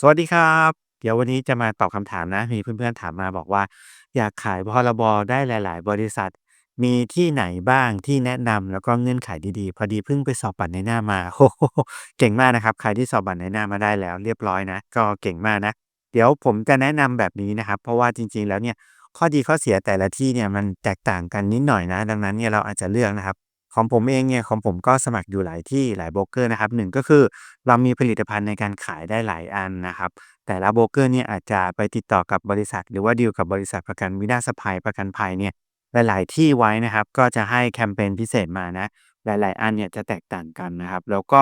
สวัสดีครับ เดี๋ยววันนี้จะมาตอบคำถามนะ มีเพื่อนๆถามมาบอกว่า อยากขายพรบได้หลาย ๆ บริษัท มีที่ไหนบ้างที่แนะนำแล้วก็เงื่อนไขดีๆ พอดีเพิ่งไปสอบบัตรในหน้ามาโอ้โฮเก่งมากนะครับ ใครที่สอบบัตรในหน้ามาได้แล้ว เรียบร้อยนะ ก็เก่งมากนะ เดี๋ยวผมจะแนะนำแบบนี้นะครับ เพราะว่าจริง ๆ แล้วเนี่ยข้อดีข้อเสียแต่ละที่เนี่ยมันแตกต่างกันนิดหน่อยนะ ดังนั้นเนี่ยเราอาจจะเลือกนะครับ ของผมเองเนี่ยของผมก็สมัครอยู่หลายที่หลายโบรกเกอร์นะครับ1ก็คือเรามีผลิตภัณฑ์ในการขายได้หลายอันนะครับ แต่ละโบรกเกอร์เนี่ยอาจจะไปติดต่อกับบริษัท หรือว่าดีลกับบริษัทประกันวินาศภัยประกันภัยเนี่ยหลาย ๆ ที่ไว้นะครับก็จะให้แคมเพนพิเศษมานะหลาย ๆ อันเนี่ยจะแตกต่างกันนะครับ แล้วก็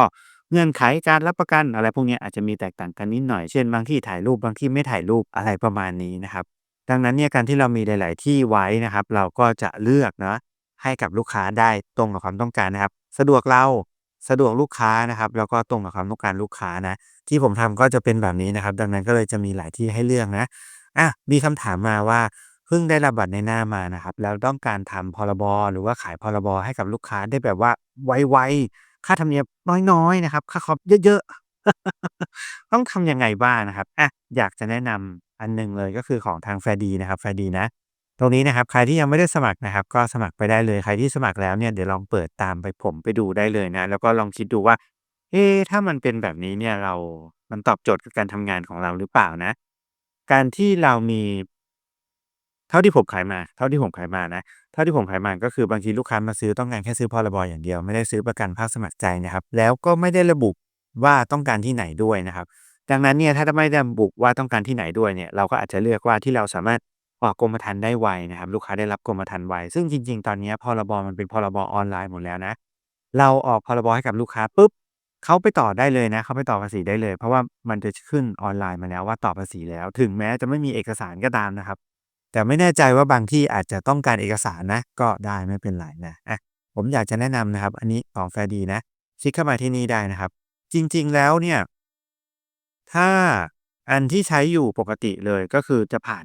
เงื่อนไขการรับประกันอะไรพวกเนี้ยอาจจะมีแตกต่างกันนิดหน่อยเช่นบางที่ถ่ายรูปบางที่ไม่ถ่ายรูปอะไรประมาณนี้นะครับ ดังนั้นเนี่ยการที่เรามีหลาย ๆ ที่ไว้นะครับ เราก็จะเลือกเนาะ ให้กับลูกค้าได้ตรงกับความต้องการนะครับ สะดวกเราสะดวกลูกค้านะครับ แล้วก็ตรงกับความต้องการลูกค้านะ ที่ผมทำก็จะเป็นแบบนี้นะครับ ดังนั้นก็เลยจะมีหลายที่ให้เลือกนะอะมีคำถามมาว่าเพิ่งได้รับบัตรในหน้ามานะครับ แล้วต้องการทำพรบหรือว่าขายพรบให้กับลูกค้าได้แบบว่าไวๆค่าธรรมเนียมน้อยๆนะครับ ค่าคอมเยอะๆต้องทำยังไงบ้างนะครับอะอยากจะแนะนำอันหนึ่งเลยก็คือของทางแฟร์ดีนะครับแฟร์ดีนะ ตรงนี้นะครับใครที่ยังไม่ได้สมัครนะครับ ก็สมัครไปได้เลยใครที่สมัครแล้วเนี่ยเดี๋ยวลองเปิดตามไปผมไปดูได้เลยนะ แล้วก็ลองคิดดูว่า เอ๊ถ้ามันเป็นแบบนี้เนี่ยเรา มันตอบโจทย์กับการทำงานของเราหรือเปล่านะ การที่เรามี เท่าที่ผมขายมา เท่าที่ผมขายมานะ เท่าที่ผมขายมาก็คือบางทีลูกค้ามาซื้อต้องการแค่ซื้อพรบอย่างเดียวไม่ได้ซื้อประกันภาคสมัครใจนะครับ แล้วก็ไม่ได้ระบุว่าต้องการที่ไหนด้วยนะครับ ดังนั้นเนี่ยถ้าไม่ได้ระบุว่าต้องการที่ไหนด้วยเนี่ยเราก็อาจจะเลือกว่าที่เราสามารถ ออกกรมธรรม์ได้ไวนะครับ ลูกค้าได้รับกรมธรรม์ไว ซึ่งจริง ๆ ตอนนี้พรบมันเป็นพรบออนไลน์หมดแล้วนะ เราออกพรบให้กับลูกค้าปุ๊บเขาไปต่อได้เลยนะเขาไปต่อภาษีได้เลย เพราะว่ามันจะขึ้นออนไลน์มาแล้วว่าต่อภาษีแล้ว ถึงแม้จะไม่มีเอกสารก็ตามนะครับ แต่ไม่แน่ใจว่าบางที่อาจจะต้องการเอกสารนะ ก็ได้ไม่เป็นไรนะอะผมอยากจะแนะนำนะครับ อันนี้ของแฟร์ดีนะคลิกเข้ามาที่นี่ได้นะครับ จริง ๆแล้วเนี่ย ถ้าอันที่ใช้อยู่ปกติเลยก็คือจะผ่าน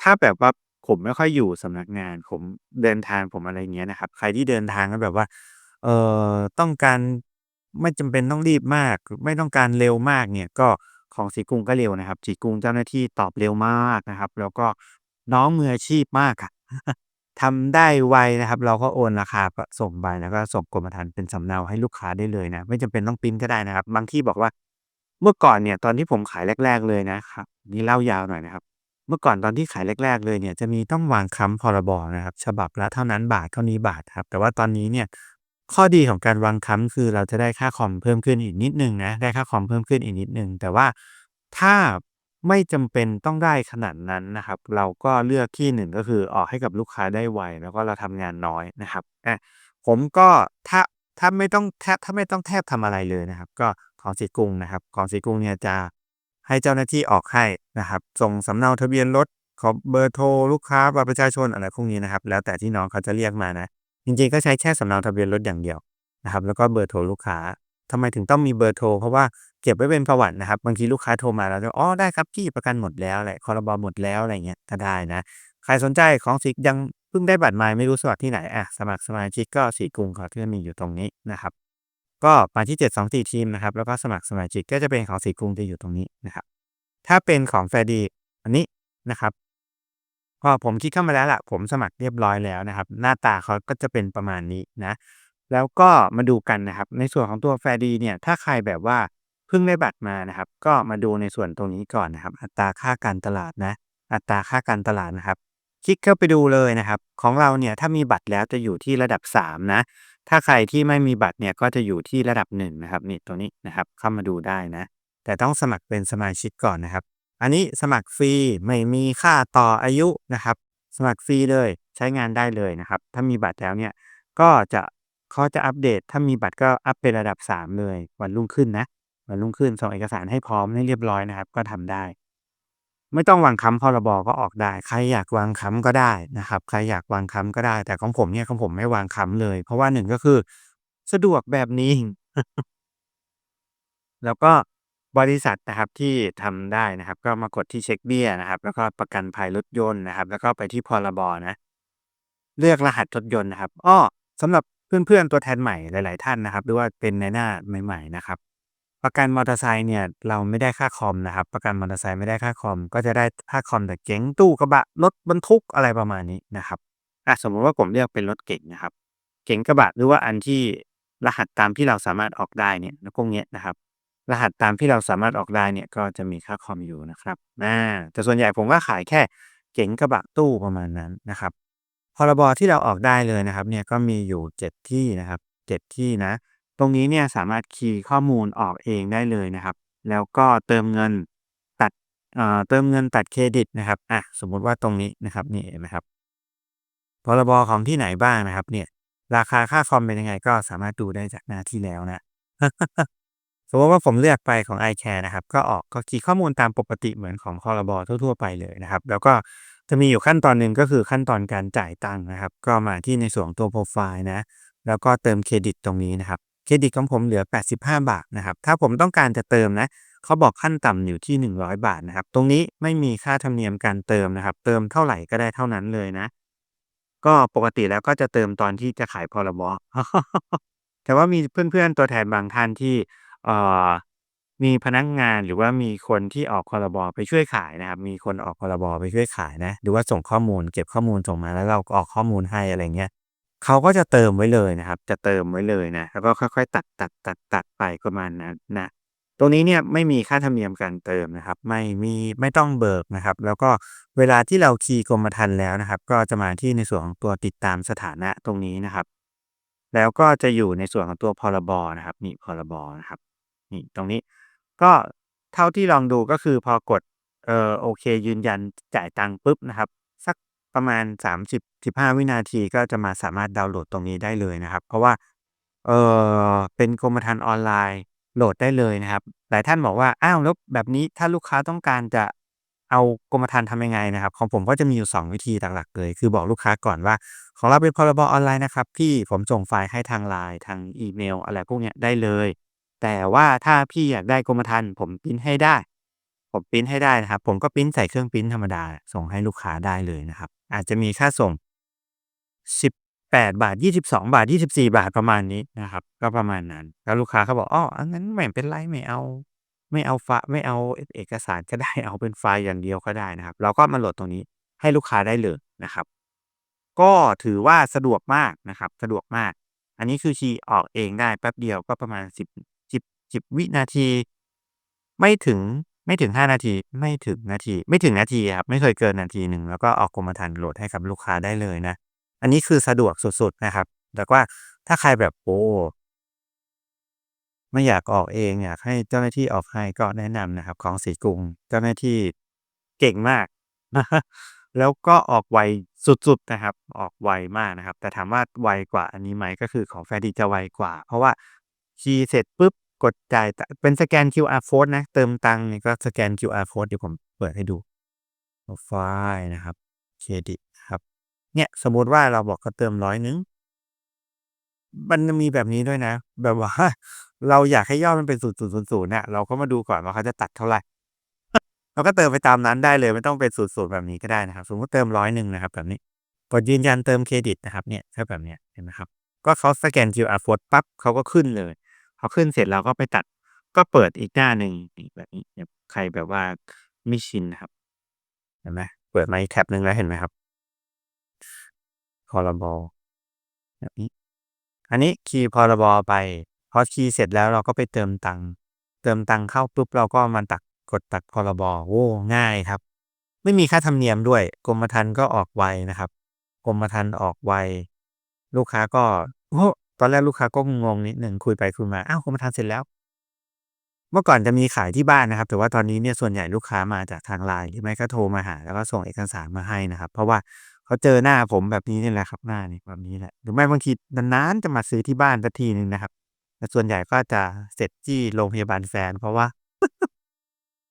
ถ้าแบบว่าผมไม่ค่อยอยู่สำนักงาน ผมเดินทาง ผมอะไรอย่างเงี้ยนะครับ ใครที่เดินทางแล้วแบบว่า เอ่อ ต้องการ ไม่จำเป็นต้องรีบมาก ไม่ต้องการเร็วมากเนี่ย ก็ของสีกรุงก็เร็วนะครับ สีกรุงเจ้าหน้าที่ตอบเร็วมากนะครับ แล้วก็น้องมืออาชีพมากอะ ทำได้ไวนะครับ เราก็โอนราคาก็ส่งไป แล้วก็ส่งกรมธรรม์เป็นสำเนาให้ลูกค้าได้เลยนะ ไม่จำเป็นต้องพรินต์ก็ได้นะครับ บางที่บอกว่า เมื่อก่อนเนี่ย ตอนที่ผมขายแรก ๆ เลยนะครับ นี่เล่ายาวหน่อยนะครับ เมื่อก่อนตอนที่ขายแรก ๆ เลยเนี่ยจะมีต้องวางค้ำพรบนะครับ ฉบับละเท่านั้นบาทเท่านี้บาทครับ แต่ว่าตอนนี้เนี่ยข้อดีของการวางค้ำคือเราจะได้ค่าคอมเพิ่มขึ้นอีกนิดหนึ่งนะได้ค่าคอมเพิ่มขึ้นอีกนิดหนึ่งแต่ว่าถ้าไม่จำเป็นต้องได้ขนาดนั้นนะครับ เราก็เลือกที่1ก็คือออกให้กับลูกค้าได้ไวแล้วก็เราทำงานน้อยนะครับอะผมก็ถ้าถ้าไม่ต้องแทบถ้าไม่ต้องแทบทำอะไรเลยนะครับ ก็ของสีกรุงนะครับ ของสีกรุงเนี่ยจะ ให้เจ้าหน้าที่ออกให้นะครับส่งสำเนาทะเบียนรถขอเบอร์โทรลูกค้าบัตรประชาชนอะไรพวกนี้นะครับ แล้วแต่ที่น้องเขาจะเรียกมานะ จริงๆก็ใช้แค่สำเนาทะเบียนรถอย่างเดียวนะครับ แล้วก็เบอร์โทรลูกค้าทำไมถึงต้องมีเบอร์โทร เพราะว่าเก็บไว้เป็นประวัตินะครับ บางทีลูกค้าโทรมาเราจะอ๋อได้ครับพี่ประกันหมดแล้วอะไรพรบหมดแล้วอะไรเงี้ยก็ได้นะ ใครสนใจของสียังเพิ่งได้บัตรมาไม่รู้สมัครที่ไหนอะสมัครสมาชิกก็สีกรุงเขาก็จะมีอยู่ตรงนี้นะครับ ก็มาที่ 724 ทีมนะครับ แล้วก็สมัครสมาชิกก็จะเป็นของสีกรุงจะอยู่ตรงนี้นะครับ ถ้าเป็นของแฟร์ดีอันนี้นะครับก็ผมคลิกเข้ามาแล้วล่ะ ผมสมัครเรียบร้อยแล้วนะครับ หน้าตาเขาก็จะเป็นประมาณนี้นะ แล้วก็มาดูกันนะครับ ในส่วนของตัวแฟร์ดีเนี่ย ถ้าใครแบบว่าเพิ่งได้บัตรมานะครับ ก็มาดูในส่วนตรงนี้ก่อนนะครับ อัตราค่าการตลาดนะ อัตราค่าการตลาดนะครับ คลิกเข้าไปดูเลยนะครับ ของเราเนี่ยถ้ามีบัตรแล้วจะอยู่ที่ระดับ 3 นะถ้าใครที่ไม่มีบัตรเนี่ยก็จะอยู่ที่ระดับ1นะครับนี่ตรงนี้นะครับเข้ามาดูได้นะ แต่ต้องสมัครเป็นสมาชิกก่อนนะครับ อันนี้สมัครฟรีไม่มีค่าต่ออายุนะครับ สมัครฟรีเลยใช้งานได้เลยนะครับ ถ้ามีบัตรแล้วเนี่ยก็จะเขาจะอัปเดต ถ้ามีบัตรก็อัปเป็นระดับ 3 เลย วันรุ่งขึ้นนะวันรุ่งขึ้นส่งเอกสารให้พร้อมให้เรียบร้อยนะครับ ก็ทำได้ ไม่ต้องวางค้ำพรบก็ออกได้ ใครอยากวางค้ำก็ได้นะครับ ใครอยากวางค้ำก็ได้ แต่ของผมเนี่ยของผมไม่วางค้ำเลย เพราะว่า1ก็คือ สะดวกแบบนี้ แล้วก็บริษัทนะครับที่ทำได้นะครับ ก็มากดที่เช็กเบี้ยนะครับ แล้วก็ประกันภัยรถยนต์นะครับ แล้วก็ไปที่พรบนะ เลือกรหัสรถยนต์นะครับอ้อสำหรับเพื่อนๆตัวแทนใหม่หลาย ๆ ท่านนะครับ หรือว่าเป็นในหน้าใหม่ ๆ นะครับ ประกันมอเตอร์ไซค์เนี่ยเราไม่ได้ค่าคอมนะครับ ประกันมอเตอร์ไซค์ไม่ได้ค่าคอม ก็จะได้ค่าคอมแต่เก๋งตู้กระบะรถบรรทุกอะไรประมาณนี้นะครับอะสมมติว่าผมเลือกเป็นรถเก๋งนะครับ เก๋งกระบะหรือว่าอันที่รหัสตามที่เราสามารถออกได้เนี่ยพวกเนี้ยนะครับ รหัสตามที่เราสามารถออกได้เนี่ยก็จะมีค่าคอมอยู่นะครับอาแต่ส่วนใหญ่ผมก็ขายแค่เก๋งกระบะตู้ประมาณนั้นนะครับพรบ.ที่เราออกได้เลยนะครับเนี่ยก็มีอยู่ 7 ที่นะครับ 7 ที่นะ ตรงนี้เนี่ยสามารถคีย์ข้อมูลออกเองได้เลยนะครับ แล้วก็เติมเงินตัดเอ่อเติมเงินตัดเครดิตนะครับอะสมมุติว่าตรงนี้นะครับนี่นไหมครับพรบ.ของที่ไหนบ้างนะครับ เนี่ย ราคาค่าคอมเป็นยังไง ก็สามารถดูได้จากหน้าที่แล้วนะสมมุติว่าผมเลือกไปของ iCare นะครับ ก็ออกก็คีย์ข้อมูลตามปกติเหมือนของพรบ.ทั่ว ๆ ไปเลยนะครับ แล้วก็จะมีอยู่ขั้นตอนหนึ่งก็คือขั้นตอนการจ่ายตังค์นะครับ ก็มาที่ในส่วนตัวโพรไฟล์นะ แล้วก็เติมเครดิตตรงนี้นะครับ เครดิตของผมเหลือ 85 บาทนะครับ ถ้าผมต้องการจะเติมนะเขาบอกขั้นต่ำอยู่ที่ 100 บาทนะครับ ตรงนี้ไม่มีค่าธรรมเนียมการเติมนะครับ เติมเท่าไหร่ก็ได้เท่านั้นเลยนะ ก็ปกติแล้วก็จะเติมตอนที่จะขายพรบ.แต่ว่ามีเพื่อนๆตัวแทนบางท่านที่เอ่อมีพนักงานหรือว่ามีคนที่ออกพรบ.ไปช่วยขายนะครับ มีคนออกพรบ.ไปช่วยขายนะ หรือว่าส่งข้อมูลเก็บข้อมูลส่งมาแล้วเราออกข้อมูลให้อะไรเงี้ย เขาก็จะเติมไว้เลยนะครับ จะเติมไว้เลยนะ แล้วก็ค่อยๆ ตัดๆๆๆไปประมาณนั้นนะ ตรงนี้เนี่ยไม่มีค่าธรรมเนียมการเติมนะครับ ไม่มีไม่ต้องเบิกนะครับ แล้วก็เวลาที่เราคีย์กรมธรรม์แล้วนะครับ ก็จะมาที่ในส่วนของตัวติดตามสถานะตรงนี้นะครับ แล้วก็จะอยู่ในส่วนของตัวพรบ.นะครับ นี่พรบ.นะครับ นี่ตรงนี้ ก็เท่าที่ลองดูก็คือพอกดเออโอเคยืนยันจ่ายตังค์ปุ๊บนะครับ ประมาณ 30-15 วินาทีก็จะมาสามารถดาวน์โหลดตรงนี้ได้เลยนะครับ เพราะว่า เออเป็นกรมธรรม์ออนไลน์โหลดได้เลยนะครับ หลายท่านบอกว่า อ้าวแล้วแบบนี้ถ้าลูกค้าต้องการจะเอากรมธรรม์ทำยังไงนะครับ ของผมก็จะมีอยู่ 2 วิธีหลักๆเลย คือบอกลูกค้าก่อนว่า ของเราเป็นพรบ.ออนไลน์นะครับพี่ผมส่งไฟล์ให้ทาง LINE ทางอีเมล อะไรพวกเนี้ยได้เลย แต่ว่าถ้าพี่อยากได้กรมธรรม์ผมพรินต์ให้ได้ ผมพรินต์ให้ได้นะครับ ผมก็พรินต์ใส่เครื่องพรินต์ธรรมดาส่งให้ลูกค้าได้เลยนะครับ อาจจะมีค่าส่ง 18 บาท 22 บาท 24 บาทประมาณนี้นะครับ ก็ประมาณนั้น แล้วลูกค้าก็บอกอ้ออางั้นไม่เป็นไรไม่เอา ไม่เอาฟไม่เอาเอเอกสารก็ได้เอาเป็นไฟล์อย่างเดียวก็ได้นะครับ เราก็มาโหลดตรงนี้ให้ลูกค้าได้เลยนะครับ ก็ถือว่าสะดวกมากนะครับ สะดวกมาก อันนี้คือคีย์ออกเองได้แป๊บเดียวก็ประมาณ 10 10 10วินาที ไม่ถึง ไม่ถึง 5 นาทีไม่ถึงนาที ไม่ถึงนาทีครับ ไม่เคยเกินนาทีหนึ่งแล้วก็ออกกรมธรรม์โหลดให้กับลูกค้าได้เลยนะ อันนี้คือสะดวกสุดๆนะครับ แต่ว่าถ้าใครแบบโอ้ไม่อยากออกเองอยากให้เจ้าหน้าที่ออกให้ก็แนะนำนะครับ ของศรีกรุงเจ้าหน้าที่เก่งมาก แล้วก็ออกไวสุดๆนะครับ ออกไวมากนะครับ แต่ถามว่าไวกว่าอันนี้ไหมก็คือของ Fairy จะไวกว่า เพราะว่าคีย์เสร็จปุ๊บ กดจ่ายเป็นสแกน QR Code นะ เติมตังค์เนี่ยก็สแกน QR Code เดี๋ยวผมเปิดให้ดูโพรไฟล์นะครับเครดิตครับเนี่ยสมมติว่าเราบอกเขาเติม100มันจะมีแบบนี้ด้วยนะ แบบว่า เราอยากให้ยอดมันเป็น0000น่ะเราก็มาดูก่อนว่าเขาจะตัดเท่าไหร่เราก็เติมไปตามนั้นได้เลยไม่ต้องเป็น00แบบนี้ก็ได้นะครับ สมมติเติม100นะครับแบบนี้กดยืนยันเติมเครดิตนะครับเนี่ยถ้าแบบเนี้ยเห็นไหมครับ ก็เขาสแกน QR Code ปั๊บเขาก็ขึ้นเลย พอขึ้นเสร็จเราก็ไปตัด ก็เปิดอีกหน้าหนึ่งแบบนี้ใครแบบว่าไม่ชินนะครับ เห็นไหมเปิดมาอีกแท็บหนึ่งแล้วเห็นไหมครับพรบ.แบบนี้ อันนี้คีย์พรบ.ไป พอคีย์เสร็จแล้วเราก็ไปเติมตังค์เติมตังค์เข้าปุ๊บเราก็มาตัดกดตัดพรบ.โอ้ง่ายครับ ไม่มีค่าธรรมเนียมด้วยกรมธรรม์ก็ออกไวนะครับกรมธรรม์ออกไว ลูกค้าก็โอ้ ตอนแรกลูกค้าก็งงนิดหนึ่งคุยไปคุยมาอ้าวกรมธรรม์เสร็จแล้ว เมื่อก่อนจะมีขายที่บ้านนะครับ แต่ว่าตอนนี้เนี่ยส่วนใหญ่ลูกค้ามาจากทาง LINE หรือไม่ก็โทรมาหา แล้วก็ส่งเอกสารมาให้นะครับ เพราะว่าเขาเจอหน้าผมแบบนี้นี่แหละครับหน้านี่แบบนี้แหละหรือไม่บางทีนานๆจะมาซื้อที่บ้านสักทีหนึ่งนะครับแต่ส่วนใหญ่ก็จะเสร็จที่โรงพยาบาลแฟน เพราะว่า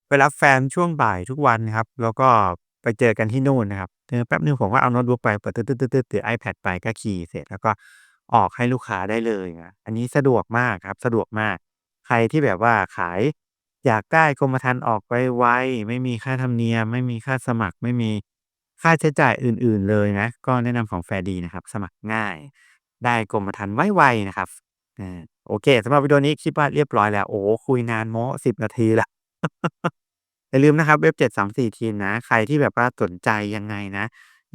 ไปรับแฟนช่วงบ่ายทุกวันครับ แล้วก็ไปเจอกันที่นู่นนะครับเออแป๊บนึงผมก็เอาโน้ตบุ๊กไปเปิดตึ๊ดๆๆๆถือ iPad ไปก็คีย์เสร็จแล้วก็ ออกให้ลูกค้าได้เลยนะอันนี้สะดวกมากครับ สะดวกมาก ใครที่แบบว่าขาย อยากได้กรมธรรม์ออกไวๆไม่มีค่าธรรมเนียม ไม่มีค่าสมัครไม่มีค่าใช้จ่ายอื่น ๆ เลยนะ ก็แนะนำของ Fairy นะครับ สมัครง่าย ได้กรมธรรม์ไวๆนะครับออโอโอเคสำหรับวิดีโอนี้คิดว่าเรียบร้อยแล้ว โอ้คุยนานโม้10นาทีล้วอย่าลืมนะครับเว็บ734ทีนะ ใครที่แบบว่าสนใจยังไงนะ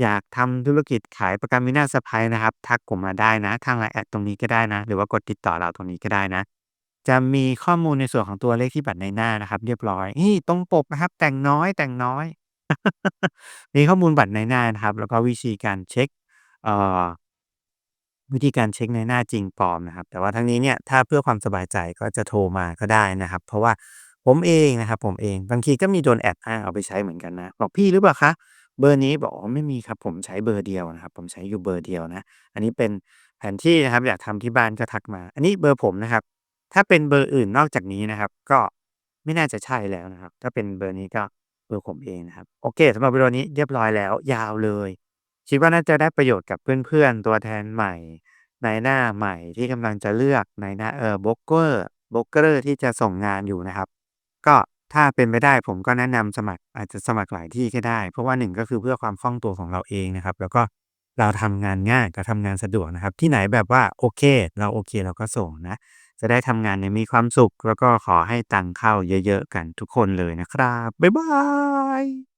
อยากทำธุรกิจขายประกันวินาศภัยนะครับ ทักผมมาได้นะ ทาง LINE แอดตรงนี้ก็ได้นะ หรือว่ากดติดต่อเราตรงนี้ก็ได้นะ จะมีข้อมูลในส่วนของตัวเลขที่บัตรในหน้านะครับ เรียบร้อยนี่ตรงปกนะครับ แต่งน้อยแต่งน้อย มีข้อมูลบัตรในหน้านะครับ แล้วก็วิธีการเช็กเอ่อวิธีการเช็กในหน้าจริงปลอมนะครับ แต่ว่าทั้งนี้เนี่ยถ้าเพื่อความสบายใจก็จะโทรมาก็ได้นะครับ เพราะว่าผมเองนะครับ ผมเองบางทีก็มีโดนแอบอ้างเอาไปใช้เหมือนกันนะ บอก"พี่หรือเปล่าคะ เบอร์นี้?"บอก"อ๋อ ไม่มีครับ ผมใช้เบอร์เดียวนะครับ ผมใช้อยู่เบอร์เดียวนะ อันนี้เป็นแผนที่นะครับ อยากทำที่บ้านก็ทักมา อันนี้เบอร์ผมนะครับ ถ้าเป็นเบอร์อื่นนอกจากนี้นะครับ ก็ไม่น่าจะใช่แล้วนะครับ ถ้าเป็นเบอร์นี้ก็เบอร์ผมเองนะครับ โอเค สำหรับวิดีโอนี้เรียบร้อยแล้ว ยาวเลย คิดว่าน่าจะได้ประโยชน์กับเพื่อน ๆ ตัวแทนใหม่ นายหน้าใหม่ที่กำลังจะเลือกนายหน้า เอ่อ โบรกเกอร์ โบรกเกอร์ที่จะส่งงานอยู่นะครับ ก็ ถ้าเป็นไปได้ผมก็แนะนำสมัครอาจจะสมัครหลายที่ก็ได้ เพราะว่าหนึ่งก็คือเพื่อความคล่องตัวของเราเองนะครับ แล้วก็เราทำงานง่ายเราทำงานสะดวกนะครับ ที่ไหนแบบว่าโอเค เราโอเคเราก็ส่งนะ จะได้ทำงานอย่างมีความสุข แล้วก็ขอให้ตังค์เข้าเยอะ ๆ กันทุกคนเลยนะครับบ๊ายบาย